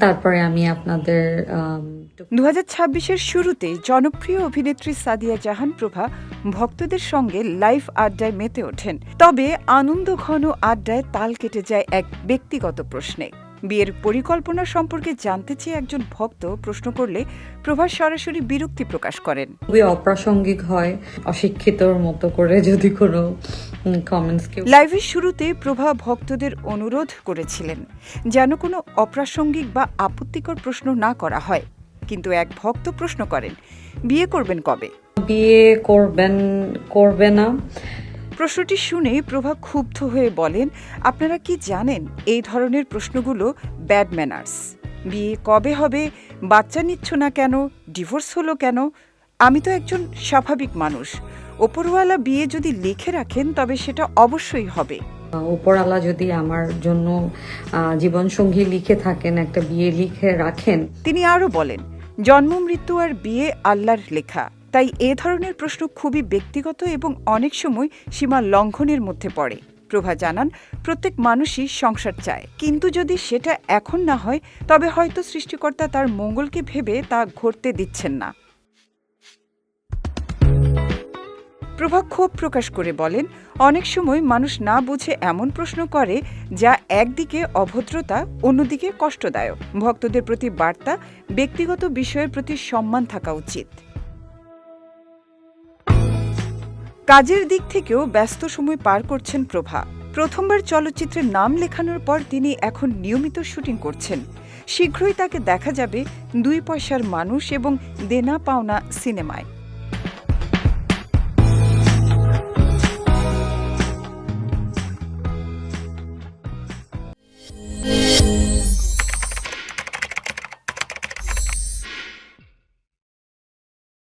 তারপরে আমি আপনাদের দু হাজার শুরুতে জনপ্রিয় অভিনেত্রী সাদিয়া জাহান প্রভা ভক্তদের সঙ্গে লাইভ আড্ডায় মেতে ওঠেন। তবে আনন্দ ঘন আড্ডায় তাল কেটে যায় এক ব্যক্তিগত প্রশ্নে। বিয়ের পরিকল্পনা সম্পর্কে জানতে চেয়ে একজন ভক্ত প্রশ্ন করলে প্রভা সরাসরি বিরক্তি প্রকাশ করেন। খুবই অপ্রাসঙ্গিক হয় অশিক্ষিতর মতো করে যদি কোনো লাইভের শুরুতে প্রভা ভক্তদের অনুরোধ করেছিলেন যেন কোনো অপ্রাসঙ্গিক বা আপত্তিকর প্রশ্ন না করা হয়। কিন্তু এক ভক্ত প্রশ্ন করেন বিয়ে করবেন কবে? বিয়ে করবেন করবে না। প্রশ্নটি শুনে প্রভা ক্ষুব্ধ হয়ে বলেন আপনারা কি জানেন এই ধরনের প্রশ্নগুলো ব্যাড ম্যানার্স? বিয়ে কবে হবে? বাচ্চা নিচ্ছ না কেন? ডিভোর্স হলো কেন? আমি তো একজন স্বাভাবিক মানুষ। ওপরওয়ালা বিয়ে যদি লিখে রাখেন তবে সেটা অবশ্যই হবে। উপরালা যদি আমার জন্য জীবনসঙ্গী লিখে থাকেন একটা বিয়ে লিখে রাখেন। তিনি আরও বলেন জন্ম মৃত্যু আর বিয়ে আল্লাহর লেখা। তাই এ ধরনের প্রশ্ন খুবই ব্যক্তিগত এবং অনেক সময় সীমা লঙ্ঘনের মধ্যে পড়ে। প্রভা জানান প্রত্যেক মানুষই সংসার চায়। কিন্তু যদি সেটা এখন না হয় তবে হয়তো সৃষ্টিকর্তা তার মঙ্গলকে ভেবে তা ঘটতে দিচ্ছেন না। প্রভা ক্ষোভ প্রকাশ করে বলেন, অনেক সময় মানুষ না বুঝে এমন প্রশ্ন করে যা একদিকে অভদ্রতা, অন্যদিকে কষ্টদায়ক। ভক্তদের প্রতি বার্তা, ব্যক্তিগত বিষয়ের প্রতি সম্মান থাকা উচিত। কাজের দিক থেকেও ব্যস্ত সময় পার করছেন প্রভা। প্রথমবার চলচ্চিত্রের নাম লেখানোর পর তিনি এখন নিয়মিত শুটিং করছেন। শীঘ্রই তাকে দেখা যাবে দুই পয়সার মানুষ এবং দেনা পাওনা সিনেমায়।